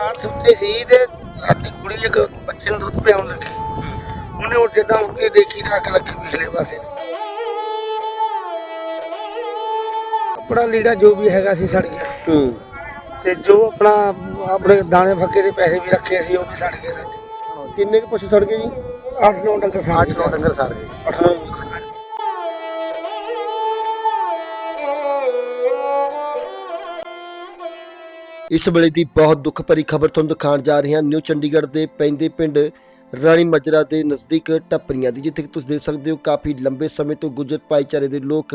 ਰਾਤ ਸੁੱਤੇ ਸੀ ਤੇ ਰਾਤੀ ਕੁੜੀ ਇੱਕ ਬੱਚੇ ਨੂੰ ਦੁੱਧ ਪਿਆਉਣ ਲੱਗੀ। ਉਹਨੇ ਉਹ ਜਿੱਦਾਂ ਉੱਠ ਕੇ ਦੇਖੀ ਤਾਂ ਅੱਗ ਲੱਗੀ ਪਿਛਲੇ ਪਾਸੇ। ਕੱਪੜਾ ਲੀੜਾ ਜੋ ਵੀ ਹੈਗਾ ਸੀ ਸੜ ਗਿਆ। ਹੂੰ। ਤੇ ਜੋ ਆਪਣਾ ਆਪਣੇ ਦਾਣੇ ਫੱਕੇ ਦੇ ਪੈਸੇ ਵੀ ਰੱਖੇ ਸੀ ਉਹ ਵੀ ਸੜ ਗਏ ਸਾਡੇ। ਕਿੰਨੇ ਕੁ ਪਸ਼ੂ ਸੜ ਗਏ ਜੀ? 8-9 ਡੰਗਰ ਸੜ ਗਏ। 8-9 ਡੰਗਰ ਸੜ ਗਏ। ਇਸ ਵੇਲੇ ਦੀ ਬਹੁਤ ਦੁੱਖ ਭਰੀ ਖਬਰ ਤੁਹਾਨੂੰ ਦਿਖਾਉਣ ਜਾ ਰਹੇ ਹਾਂ। ਨਿਊ ਚੰਡੀਗੜ੍ਹ ਦੇ ਪੈਂਦੇ ਪਿੰਡ ਰਾਣੀ ਮਜਰਾ ਦੇ ਨਜ਼ਦੀਕ ਟੱਪਰੀਆਂ ਦੀ, ਜਿੱਥੇ ਕਿ ਤੁਸੀਂ ਦੇਖ ਸਕਦੇ ਹੋ ਕਾਫੀ ਲੰਬੇ ਸਮੇਂ ਤੋਂ ਗੁਜਰ ਭਾਈਚਾਰੇ ਦੇ ਲੋਕ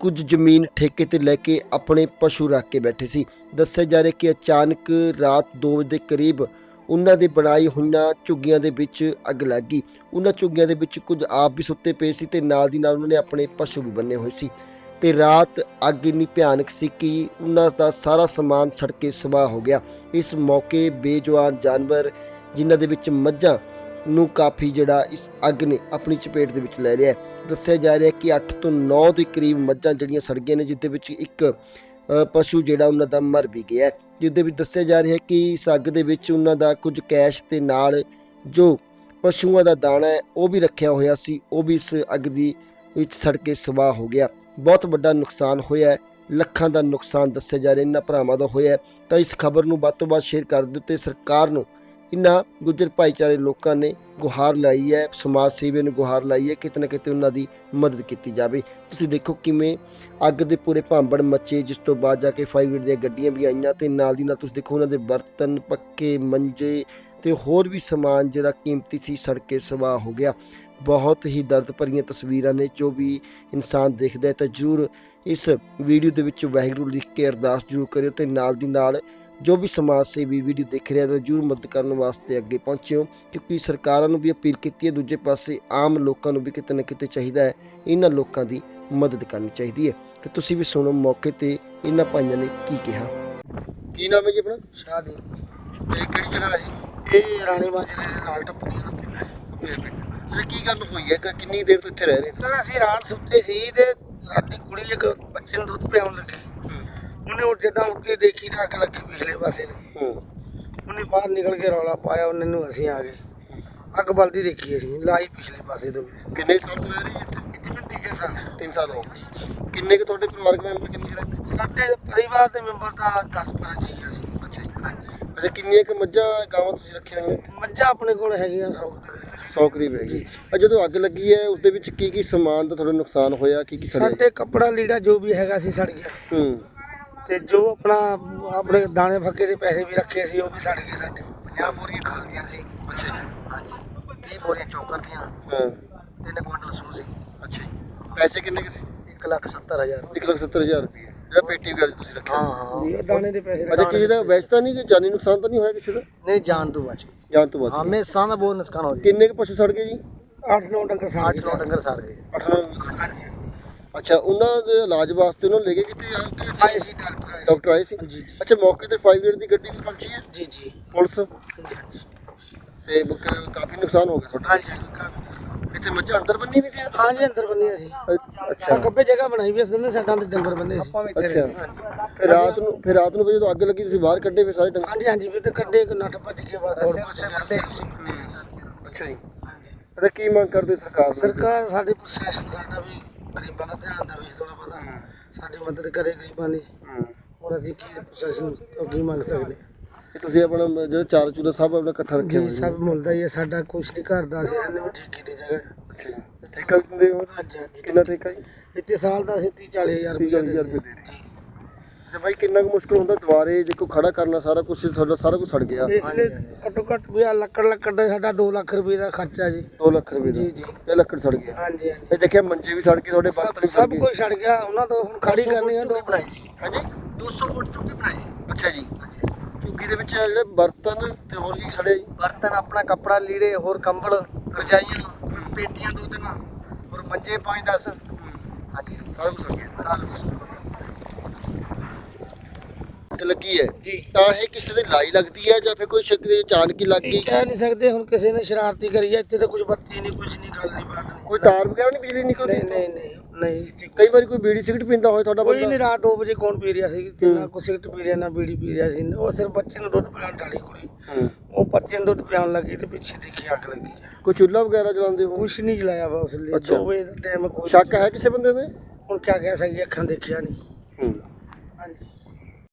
ਕੁਝ ਜ਼ਮੀਨ ਠੇਕੇ ਤੇ ਲੈ ਕੇ ਆਪਣੇ ਪਸ਼ੂ ਰੱਖ ਕੇ ਬੈਠੇ ਸੀ। ਦੱਸਿਆ ਜਾ ਰਿਹਾ ਕਿ ਅਚਾਨਕ ਰਾਤ 2 ਵਜੇ ਦੇ ਕਰੀਬ ਉਹਨਾਂ ਦੇ ਬਣਾਈ ਹੋਈਆਂ ਝੁੱਗੀਆਂ ਦੇ ਵਿੱਚ ਅੱਗ ਲੱਗ ਗਈ। ਉਹਨਾਂ ਝੁੱਗੀਆਂ ਦੇ ਵਿੱਚ ਕੁਝ ਆਪ ਵੀ ਸੁੱਤੇ ਪਏ ਸੀ ਤੇ ਨਾਲ ਦੀ ਨਾਲ ਉਹਨਾਂ ਨੇ ਆਪਣੇ ਪਸ਼ੂ ਵੀ ਬੰਨੇ ਹੋਏ ਸੀ। ਤੇ ਰਾਤ ਅੱਗ ਇੰਨੀ ਭਿਆਨਕ ਸੀ ਕਿ ਉਹਨਾਂ ਦਾ ਸਾਰਾ ਸਮਾਨ ਸੜ ਕੇ ਸਵਾਹ ਹੋ ਗਿਆ। ਇਸ ਮੌਕੇ ਬੇਜਵਾਨ ਜਾਨਵਰ, ਜਿਨ੍ਹਾਂ ਦੇ ਵਿੱਚ ਮੱਝਾਂ ਨੂੰ ਕਾਫੀ ਜਿਹੜਾ ਇਸ ਅੱਗ ਨੇ ਆਪਣੀ ਚਪੇਟ ਦੇ ਵਿੱਚ ਲੈ ਲਿਆ ਦੱਸਿਆ ਜਾ ਰਿਹਾ ਕਿ 8 ਤੋਂ 9 ਦੇ ਕਰੀਬ ਮੱਝਾਂ ਜਿਹੜੀਆਂ ਸੜ ਗਈਆਂ ਨੇ ਜਿਸ ਵਿੱਚ ਇੱਕ ਪਸ਼ੂ ਜਿਹੜਾ ਉਹਨਾਂ ਦਾ ਮਰ ਵੀ ਗਿਆ ਹੈ। ਵਿੱਚ ਦੱਸਿਆ ਜਾ ਰਿਹਾ ਹੈ ਕਿ ਇਸ ਅੱਗ ਦੇ ਵਿੱਚ ਉਹਨਾਂ ਦਾ ਕੁਝ ਕੈਸ਼ ਤੇ ਨਾਲ ਜੋ ਪਸ਼ੂਆਂ ਦਾ ਦਾਣਾ ਹੈ, ਉਹ ਵੀ ਰੱਖਿਆ ਹੋਇਆ ਸੀ, ਉਹ ਵੀ ਇਸ ਅੱਗ ਦੀ ਵਿੱਚ ਸੜ ਕੇ ਸਵਾਹ ਹੋ ਗਿਆ। ਬਹੁਤ ਵੱਡਾ ਨੁਕਸਾਨ ਹੋਇਆ ਹੈ। ਲੱਖਾਂ ਦਾ ਨੁਕਸਾਨ ਦੱਸਿਆ ਜਾ ਰਿਹਾ ਇਹਨਾਂ ਭਰਾਵਾਂ ਦਾ ਹੋਇਆ ਤਾਂ ਇਸ ਖਬਰ ਨੂੰ ਵੱਧ ਤੋਂ ਵੱਧ ਸ਼ੇਅਰ ਕਰ ਦਿਓ ਤੇ ਸਰਕਾਰ ਨੂੰ ਇਹਨਾਂ ਗੁੱਜਰ ਭਾਈਚਾਰੇ ਲੋਕਾਂ ਨੇ ਗੁਹਾਰ ਲਾਈ ਹੈ, ਸਮਾਜ ਸੇਵੀਆਂ ਨੂੰ ਗੁਹਾਰ ਲਾਈ ਹੈ ਕਿਤੇ ਨਾ ਕਿਤੇ ਉਹਨਾਂ ਦੀ ਮਦਦ ਕੀਤੀ ਜਾਵੇ। ਤੁਸੀਂ ਦੇਖੋ ਕਿਵੇਂ ਅੱਗ ਦੇ ਪੂਰੇ ਭਾਂਬੜ ਮੱਚੇ, ਜਿਸ ਤੋਂ ਬਾਅਦ ਜਾ ਕੇ ਫਾਈਵ ਦੀਆਂ ਗੱਡੀਆਂ ਵੀ ਆਈਆਂ ਤੇ ਨਾਲ ਦੀ ਨਾਲ ਤੁਸੀਂ ਦੇਖੋ ਉਹਨਾਂ ਦੇ ਬਰਤਨ, ਪੱਕੇ ਮੰਜੇ ਤੇ ਹੋਰ ਵੀ ਸਮਾਨ ਜਿਹੜਾ ਕੀਮਤੀ ਸੀ ਸੜ ਕੇ ਸਵਾਹ ਹੋ ਗਿਆ। ਬਹੁਤ ਹੀ ਦਰਦ ਭਰੀਆਂ ਤਸਵੀਰਾਂ ਨੇ ਜੋ ਵੀ ਇਨਸਾਨ ਦੇਖਦਾ ਹੈ ਤਾਂ ਜ਼ਰੂਰ ਇਸ ਵੀਡੀਓ ਦੇ ਵਿੱਚ ਵਾਹਿਗੁਰੂ ਲਿਖ ਕੇ ਅਰਦਾਸ ਜ਼ਰੂਰ ਕਰਿਓ ਤੇ ਨਾਲ ਦੀ ਨਾਲ ਜੋ ਵੀ ਸਮਾਜ ਸੇਵੀ ਵੀਡੀਓ ਦੇਖ ਰਿਹਾ ਤਾਂ ਜ਼ਰੂਰ ਮਦਦ ਕਰਨ ਵਾਸਤੇ ਅੱਗੇ ਪਹੁੰਚਿਓ ਕਿਉਂਕਿ ਸਰਕਾਰਾਂ ਨੂੰ ਵੀ ਅਪੀਲ ਕੀਤੀ ਹੈ ਦੂਜੇ ਪਾਸੇ ਆਮ ਲੋਕਾਂ ਨੂੰ ਵੀ ਕਿਤੇ ਨਾ ਕਿਤੇ ਚਾਹੀਦਾ ਹੈ ਇਹਨਾਂ ਲੋਕਾਂ ਦੀ ਮਦਦ ਕਰਨੀ ਚਾਹੀਦੀ ਹੈ। ਤੇ ਤੁਸੀਂ ਵੀ ਸੁਣੋ ਮੌਕੇ ਤੇ ਇਹਨਾਂ ਭਾਈਆਂ ਨੇ ਕੀ ਕਿਹਾ। ਕੀ ਨਾਮ ਹੈ ਜੀ ਆਪਣਾ? ਸ਼ਾਦੀ ਤੇ ਕਿਹੜੀ ਜਗ੍ਹਾ ਹੈ? ਇਹ ਰਾਣੀ ਮਾਜਰੇ ਦੇ ਨਾਲ ਟੱਪਣੀਆਂ ਦਾ ਪਿੰਡ। ਹੈ ਇਹ ਕੀ ਗੱਲ ਹੋਈ ਹੈ ਕਿ ਕਿੰਨੀ ਦੇਰ ਤੋਂ ਇੱਥੇ ਰਹਿ ਰਹੇ ਸਰ ਅਸੀਂ ਰਾਤ ਸੁੱਤੇ ਸੀ ਤੇ ਰਾਤੀ ਕੁੜੀ ਇੱਕ ਬੱਚੇ ਨੂੰ ਦੁੱਧ ਪਿਆਉਣ ਲੱਗੀ। ਉਹਨੇ ਉਹ ਜਿੱਦਾਂ ਉੱਠ ਕੇ ਦੇਖੀ ਤਾਂ ਅੱਗ ਲੱਗੀ ਪਿਛਲੇ ਪਾਸੇ ਤੇ। ਉਹਨੇ ਬਾਹਰ ਨਿਕਲ ਕੇ ਰੌਲਾ ਪਾਇਆ ਉਹਨੇ ਨੂੰ ਅਸੀਂ ਆ ਗਏ। ਅੱਗ ਬਲਦੀ ਦੇਖੀ ਅਸੀਂ ਲਾਈ ਪਿਛਲੇ ਪਾਸੇ ਤੋਂ। ਕਿੰਨੇ ਸਾਲ ਤੋਂ ਰਹਿ ਰਹੇ ਇੱਥੇ? ਇੱਥੇ ਮੈਂ ਤੀਜੇ ਸਾਲ 3 ਸਾਲ ਹੋ ਗਏ। ਕਿੰਨੇ ਕੁ ਤੁਹਾਡੇ ਪਰਿਵਾਰਕ ਮੈਂਬਰ ਕਿੰਨੇ ਰਹਿੰਦੇ? ਸਾਡੇ ਪਰਿਵਾਰ ਦੇ ਮੈਂਬਰ ਦਾ 10 12 ਜੀ ਅਸੀਂ। ਅੱਛਾ ਜੀ। ਅੱਛਾ ਕਿੰਨੀਆਂ ਕੁ ਮੱਝਾਂ ਗਾਵਾਂ ਤੁਸੀਂ ਰੱਖੀਆਂ ਹੋਈਆਂ ਮੱਝਾਂ ਆਪਣੇ ਕੋਲ ਹੈਗੀਆਂ 100 ਤਕਰੀਬਨ। 100 ਕਰੀਬ ਹੈਗੀ। ਆ ਜਦੋਂ ਅੱਗ ਲੱਗੀ ਹੈ ਉਸ ਦੇ ਵਿੱਚ ਕੀ ਕੀ ਸਮਾਨ ਦਾ ਤੁਹਾਡਾ ਨੁਕਸਾਨ ਹੋਇਆ? ਕੀ ਕੀ ਸੜਿਆ? ਸਾਡੇ ਕੱਪੜਾ ਲੀੜਾ ਜੋ ਵੀ ਹੈਗਾ ਸੀ ਸੜ ਗਿਆ। ਹੂੰ। ਤੇ ਜੋ ਆਪਣਾ ਆਪਣੇ ਦਾਣੇ ਫੱਕੇ ਦੇ ਪੈਸੇ ਵੀ ਰੱਖੇ ਸੀ ਉਹ ਵੀ ਸੜ ਗਏ ਸਾਡੇ। 50 ਬੋਰੀਆਂ ਖਾਲੀਆਂ ਸੀ। ਅੱਛਾ ਹਾਂਜੀ। 20 ਬੋਰੀਆਂ ਚੌਕਰ ਦੀਆਂ। ਹਾਂ। 3 ਕੁਇੰਟਲ ਸੂ ਸੀ ਅੱਛਾ ਜੀ। ਪੈਸੇ ਕਿੰਨੇ ਕੁ ਸੀ? 1 ਲੱਖ 70 ਹਜ਼ਾਰ। 170000 ਰੁਪਏ। ਜਿਹੜਾ ਪੇਟੀ ਵਗੈਰਾ ਤੁਸੀਂ ਰੱਖਿਆ। ਹਾਂ ਇਹ ਦਾਣੇ ਦੇ ਪੈਸੇ ਅੱਛਾ ਕਿਸੇ ਦਾ ਵੈਸੇ ਤਾਂ ਨਹੀਂ ਕਿ ਜਾਨੀ ਨੁਕਸਾਨ ਤਾਂ ਨਹੀਂ ਹੋਇਆ ਕਿਸੇ ਦਾ? ਨਹੀਂ ਜਾਨ ਤੋਂ ਬਚ ਜਾਨ ਤੋਂ ਬਾਅਦ ਹਮੇਸ਼ਾ ਦਾ ਬਹੁਤ ਨੁਕਸਾਨ ਹੋ ਕਿੰਨੇ ਕੁ ਪਸ਼ੂ ਸੜ ਗਏ ਜੀ? 8-9 ਡੰਗਰ ਸੜ ਗਏ। 8-9 ਡੰਗਰ ਸੜ ਗਏ। ਅੱਠ ਅੱਛਾ ਉਹਨਾਂ ਦੇ ਇਲਾਜ ਵਾਸਤੇ ਉਹਨਾਂ ਨੂੰ ਲੈ ਗਏ ਕਿਤੇ ਕੇ ਆਏ ਸੀ ਡਾਕਟਰ ਆਏ ਸੀ। ਡਾਕਟਰ ਆਏ ਸੀ? ਜੀ ਅੱਛਾ ਮੌਕੇ ਤੇ 5 ਦੀ ਗੱਡੀ ਵੀ ਪਹੁੰਚੀ ਹੈ? ਜੀ ਜੀ। ਪੁਲਿਸ? ਤੇ ਬ- ਕਾਫੀ ਨੁਕਸਾਨ ਹੋ ਗਿਆ ਤੁਹਾਡਾ। ਹਾਂਜੀ। ਇੱਥੇ ਮੱਝਾਂ ਅੰਦਰ ਬੰਨੀ ਵੀ ਦੀਆਂ ਹਾਂਜੀ ਅੰਦਰ ਬੰਨੇ ਸੀ। ਅੱਛਾ। ਗੱਬੇ ਜਗ੍ਹਾ ਬਣਾਈ ਵੀ ਅਸੀਂ ਸਾਡਾਂ ਦੇ ਡੰਗਰ ਬੰਨੇ ਸੀ। ਅੱਛਾ। ਫਿਰ ਰਾਤ ਨੂੰ ਫਿਰ ਰਾਤ ਨੂੰ ਵੀ ਜਦੋਂ ਅੱਗ ਲੱਗੀ ਤੁਸੀਂ ਬਾਹਰ ਕੱਢੇ ਫਿਰ ਸਾਰੇ ਡੰਗਰ? ਹਾਂਜੀ ਹਾਂਜੀ ਫਿਰ ਤੇ ਕੱਢੇ ਇੱਕ ਨੱਠ ਭੱਜ ਕੇ ਪਾਸੇ ਅੱਛਾ ਜੀ। ਅੱਛਾ ਕੀ ਮੰਗ ਕਰਦੇ ਸਰਕਾਰ ਤੋਂ? ਸਰਕਾਰ ਸਾਡੇ ਪ੍ਰਸ਼ਾਸਨ ਸਾਡਾ ਵੀ ਗਰੀਬਾਂ ਦਾ ਧਿਆਨ ਦੇਵੇ ਥੋੜਾ ਬਹੁਤਾ। ਸਾਡੀ ਮਦਦ ਕਰੇ ਗਰੀਬਾਂ ਦੀ। ਹੂੰ। ਹੋਰ ਅਸੀਂ ਕੀ ਪ੍ਰਸ਼ਾਸਨ ਤੋਂ ਕੀ ਮੰਗ ਸਕਦੇ ਹਾਂ? ਇਹ ਤੁਸੀਂ ਆਪਣਾ ਮ- ਜਿਹੜਾ ਚਾਰ ਚੂਰਾ ਸਭ ਆਪਣਾ ਇਕੱਠਾ ਰੱਖਿਆ ਜੀ ਹੋਇਆ ਸਭ ਮਿਲਦਾ ਹੀ ਹੈ ਸਾਡਾ ਕੁਛ ਨਹੀਂ ਘਰ ਦਾ ਅਸੀਂ ਰਹਿੰਦੇ ਹਾਂ ਠੇਕੇ ਦੀ ਜਗ੍ਹਾ। ਅੱਛਾ ਜੀ। ਠੇਕਾ ਵੀ ਦਿੰਦੇ ਹੋ? ਹਾਂਜੀ ਹਾਂਜੀ ਕਿੰਨਾ ਠੇਕਾ ਜੀ? ਇੱਥੇ ਸਾਲ ਦਾ ਅਸੀਂ 30 40 ਹਜ਼ਾਰ 30 ਰੁਪਏ 40000 ਰੁਪਏ ਦੇ ਰਹੇ ਅੱਛਾ ਭਾਈ ਕਿੰਨਾ ਕੁ ਮੁਸ਼ਕਲ ਹੁੰਦਾ ਦੁਬਾਰੇ ਦੇਖੋ ਖੜਾ ਕਰਨਾ ਸਾਰਾ ਕੁਝ ਤੁਹਾਡਾ ਸਾਰਾ ਕੁਝ ਸੜ ਗਿਆ? ਇਸ ਲਈ ਘੱਟੋ ਘੱਟ ਵੀ ਆਹ ਲੱਕੜ ਲੱਕੜ ਦਾ ਸਾਡਾ 2 ਲੱਖ ਰੁਪਏ ਦਾ ਖਰਚਾ ਜੀ। 2 ਲੱਖ ਰੁਪਏ ਦਾ? ਜੀ ਜੀ। ਇਹ ਲੱਕੜ ਸੜ ਗਿਆ। ਹਾਂਜੀ ਹਾਂਜੀ। ਇਹ ਦੇਖਿਆ ਮੰਜੇ ਵੀ ਸੜ ਗਏ ਤੁਹਾਡੇ ਬਰਤਨ ਵੀ ਸੜ ਸਭ ਗਏ। ਕੁਝ ਛੱਡ ਗਿਆ ਉਹਨਾਂ ਤੋਂ ਹੁਣ ਖੜੀ ਕਰਨੀ ਆ ਦੋ ਬਣਾਈ ਸੀ। ਹਾਂਜੀ? 200 ਫੁੱਟ ਚੁੱਕੀ ਬਣਾਈ ਸੀ। ਅੱਛਾ ਜੀ। ਝੁੱਗੀ ਦੇ ਵਿੱਚ ਜਿਹੜੇ ਬਰਤਨ ਤੇ ਹੋਰ ਕੀ ਸੜੇ ਜੀ? ਬਰਤਨ ਆਪਣਾ ਕੱਪੜਾ ਲੀੜੇ ਹੋਰ ਕੰਬਲ ਰਜਾਈਆਂ ਪੇਟੀਆਂ ਦੋ ਤਿੰਨ ਹੋਰ ਮੰਜੇ 5 10 ਹਾਂਜੀ। ਸਾਰਾ ਕੁਝ ਸੜ ਗਿਆ ਸਾਲ ਅੱਗ ਲੱਗੀ ਹੈ ਜੀ। ਤਾਂ ਇਹ ਕਿਸੇ ਦੇ ਲਾਈ ਲੱਗਦੀ ਹੈ ਜਾਂ ਫਿਰ ਕੋਈ ਸ਼ੱਕ ਦੇ ਅਚਾਨਕ ਹੀ ਲੱਗ ਗਈ? ਕਹਿ ਨਹੀਂ ਸਕਦੇ ਹੁਣ ਕਿਸੇ ਨੇ ਸ਼ਰਾਰਤੀ ਕਰੀ ਹੈ ਇੱਥੇ ਤਾਂ ਕੁਝ ਬੱਤੀ ਨਹੀਂ ਕੁਝ ਨਹੀਂ ਗੱਲ ਨਹੀਂ ਬਾਤ ਨਹੀਂ। ਕੋਈ ਤਾਰ ਵਗੈਰਾ ਨਹੀਂ ਬਿਜਲੀ ਨਿਕਲਦੀ? ਨਹੀਂ? ਨਹੀਂ ਨਹੀਂ ਨਹੀਂ। ਇੱਥੇ ਕਈ ਵਾਰੀ ਕੋਈ ਬੀੜੀ ਸਿਗਰਟ ਪੀਂਦਾ ਹੋਵੇ ਤੁਹਾਡਾ ਕੋਈ ਨਹੀਂ ਰਾਤ 2 ਵਜੇ ਕੌਣ ਪੀ ਰਿਹਾ ਸੀ? ਨਾ ਕੋਈ ਸਿਗਰਟ ਪੀ ਰਿਹਾ ਨਾ ਬੀੜੀ ਪੀ ਰਿਹਾ ਸੀ। ਉਹ ਸਿਰਫ ਬੱਚੇ ਨੂੰ ਦੁੱਧ ਪਿਲਾਉਣ ਵਾਲੀ ਕੁੜੀ। ਉਹ ਬੱਚੇ ਨੂੰ ਦੁੱਧ ਪਿਆਉਣ ਲੱਗੀ ਤੇ ਪਿੱਛੇ ਦੇਖੀ ਅੱਗ ਲੱਗੀ। ਕੋਈ ਚੁੱਲ੍ਹਾ ਵਗੈਰਾ ਜਲਾਉਂਦੇ ਹੋ ਕੁਛ ਨਹੀਂ ਜਲਾਇਆ ਵਾ ਉਸ ਲਈ। ਅੱਛਾ। 2 ਵਜੇ ਦਾ ਟਾਈਮ ਕੋਈ ਸ਼ੱਕ ਹੈ ਕਿਸੇ ਬੰਦੇ ਦੇ ਹੁਣ ਕਿਆ ਕਹਿ ਸਕੀਏ ਅੱਖਾਂ ਦੇਖਿਆ ਨਹੀਂ। ਹਾਂਜੀ।